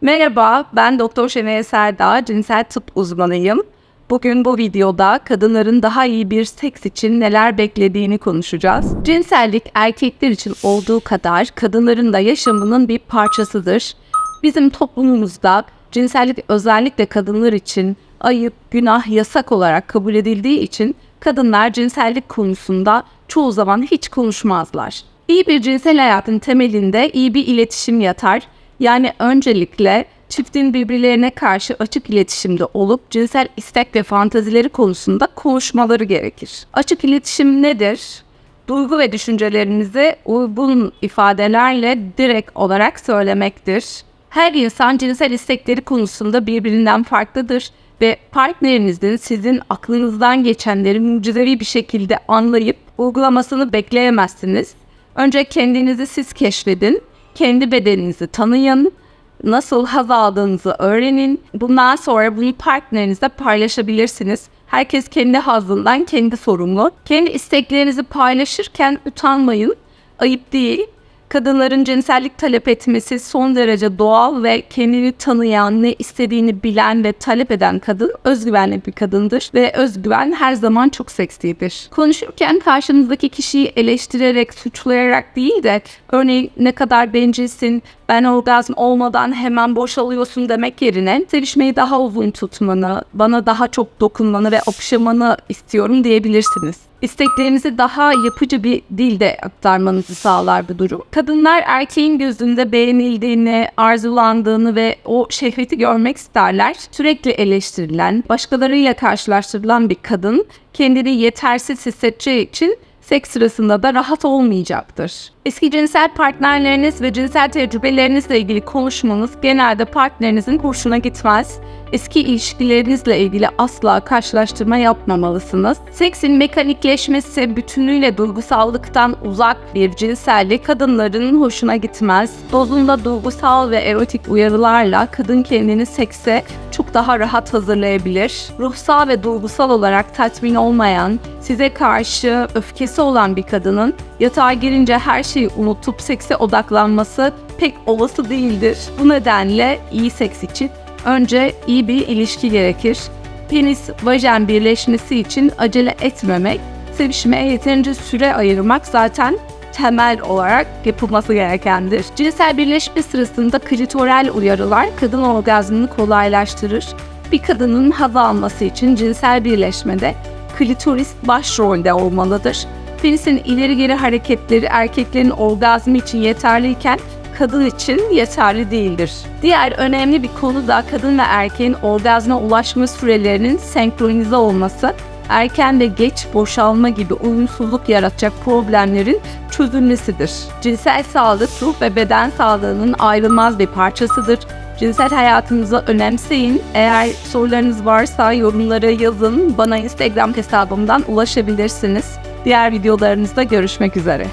Merhaba, ben Doktor Şenay Serdağ, cinsel tıp uzmanıyım. Bugün bu videoda kadınların daha iyi bir seks için neler beklediğini konuşacağız. Cinsellik erkekler için olduğu kadar kadınların da yaşamının bir parçasıdır. Bizim toplumumuzda cinsellik özellikle kadınlar için ayıp, günah, yasak olarak kabul edildiği için kadınlar cinsellik konusunda çoğu zaman hiç konuşmazlar. İyi bir cinsel hayatın temelinde iyi bir iletişim yatar. Yani öncelikle çiftin birbirlerine karşı açık iletişimde olup cinsel istek ve fantazileri konusunda konuşmaları gerekir. Açık iletişim nedir? Duygu ve düşüncelerinizi uygun ifadelerle direkt olarak söylemektir. Her insan cinsel istekleri konusunda birbirinden farklıdır ve partnerinizin sizin aklınızdan geçenleri mucizevi bir şekilde anlayıp uygulamasını bekleyemezsiniz. Önce kendinizi siz keşfedin, kendi bedeninizi tanıyın, nasıl haz aldığınızı öğrenin. Bundan sonra bunu partnerinizle paylaşabilirsiniz. Herkes kendi hazından kendi sorumlu. Kendi isteklerinizi paylaşırken utanmayın. Ayıp değil. Kadınların cinsellik talep etmesi son derece doğal ve kendini tanıyan, ne istediğini bilen ve talep eden kadın özgüvenli bir kadındır ve özgüven her zaman çok seksidir. Konuşurken karşınızdaki kişiyi eleştirerek, suçlayarak değil de örneğin ne kadar bencilsin, ben orgazm olmadan hemen boşalıyorsun demek yerine sevişmeyi daha uzun tutmanı, bana daha çok dokunmanı ve okşamanı istiyorum diyebilirsiniz. İsteklerinizi daha yapıcı bir dilde aktarmanızı sağlar bu durum. Kadınlar erkeğin gözünde beğenildiğini, arzulandığını ve o şehveti görmek isterler. Sürekli eleştirilen, başkalarıyla karşılaştırılan bir kadın kendini yetersiz hissedeceği için seks sırasında da rahat olmayacaktır. Eski cinsel partnerleriniz ve cinsel tecrübelerinizle ilgili konuşmanız genelde partnerinizin hoşuna gitmez. Eski ilişkilerinizle ilgili asla karşılaştırma yapmamalısınız. Seksin mekanikleşmesi bütünüyle duygusallıktan uzak bir cinsellik kadınların hoşuna gitmez. Dozunda duygusal ve erotik uyarılarla kadın kendini sekse çok daha rahat hazırlayabilir. Ruhsal ve duygusal olarak tatmin olmayan, size karşı öfkesi olan bir kadının yatağa girince her şeyi unutup sekse odaklanması pek olası değildir. Bu nedenle iyi seks için önce iyi bir ilişki gerekir. Penis vajen birleşmesi için acele etmemek, sevişmeye yeterince süre ayırmak zaten temel olarak yapılması gerekendir. Cinsel birleşme sırasında klitoral uyarılar kadın orgazmını kolaylaştırır. Bir kadının hava alması için cinsel birleşmede klitoris başrolde olmalıdır. Penisin ileri geri hareketleri erkeklerin orgazmı için yeterliyken kadın için yeterli değildir. Diğer önemli bir konu da kadın ve erkeğin orgazma ulaşma sürelerinin senkronize olması erken ve geç boşalma gibi uyumsuzluk yaratacak problemlerin çözülmesidir. Cinsel sağlık ruh ve beden sağlığının ayrılmaz bir parçasıdır. Cinsel hayatınızı önemseyin. Eğer sorularınız varsa yorumlara yazın. Bana Instagram hesabımdan ulaşabilirsiniz. Diğer videolarınızda görüşmek üzere.